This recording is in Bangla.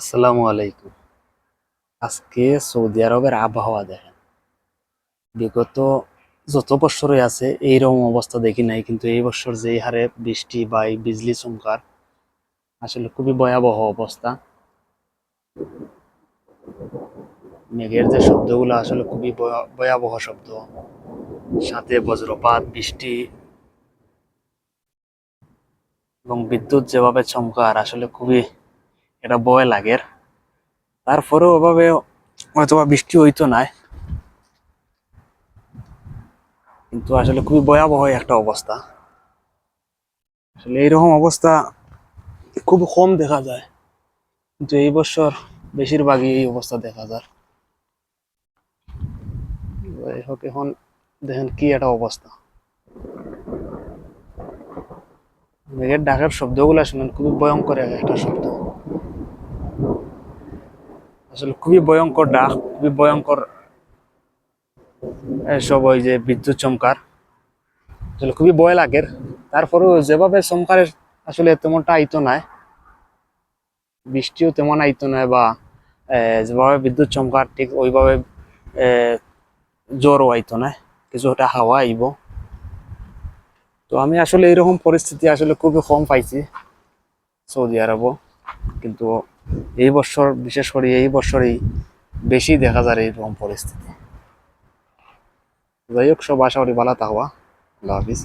আসসালামু আলাইকুম। আজকে সৌদি আরবের আবহাওয়া দেখেন। বিগত যত বছরে আছে, এইরকম অবস্থা দেখি নাই, কিন্তু এই বছর যেই হারে বৃষ্টি বা এই বিজলি চমকার, আসলে খুবই ভয়াবহ অবস্থা। মেঘের যে শব্দগুলো আসলে খুবই ভয়াবহ শব্দ। সাথে বজ্রপাত, বৃষ্টি এবং বিদ্যুৎ যেভাবে চমকার, আসলে খুবই এটা বয় লাগের। তারপরেও ওভাবে হয়তো বৃষ্টি হইতো না কিন্তু আসলে খুবই ভয়াবহ একটা অবস্থা। আসলে এইরকম অবস্থা খুব কম দেখা যায়। কিন্তু এই বছর বেশিরভাগই এই অবস্থা দেখা যায়। হোক, এখন দেখেন কি একটা অবস্থা। মেঘের ডাকের শব্দগুলো শুনেন, খুবই ভয়ঙ্কর একটা শব্দ। আসলে খুবই ভয়ঙ্কর ডাক, খুবই ভয়ঙ্কর সব ওই যে বিদ্যুৎ চমকার। আসলে খুবই ভয় লাগে। তারপরেও যেভাবে চমকারের আসলে তেমনটা আইতো নাই। বৃষ্টিও তেমন আইতো নাই বা যেভাবে বিদ্যুৎ চমকার, ঠিক ওইভাবে জ্বরও আইতো না কিছুটা হাওয়া আইব। তো আমি আসলে এরকম পরিস্থিতি আসলে খুবই কম পাইছি সৌদি আরবও। কিন্তু এই বছর, বিশেষ করে এই বছরেই বেশি দেখা যায় এইরকম পরিস্থিতি। যাই হোক, সব আশা করি ভালো থাকবা। আল্লাহ হাফিজ।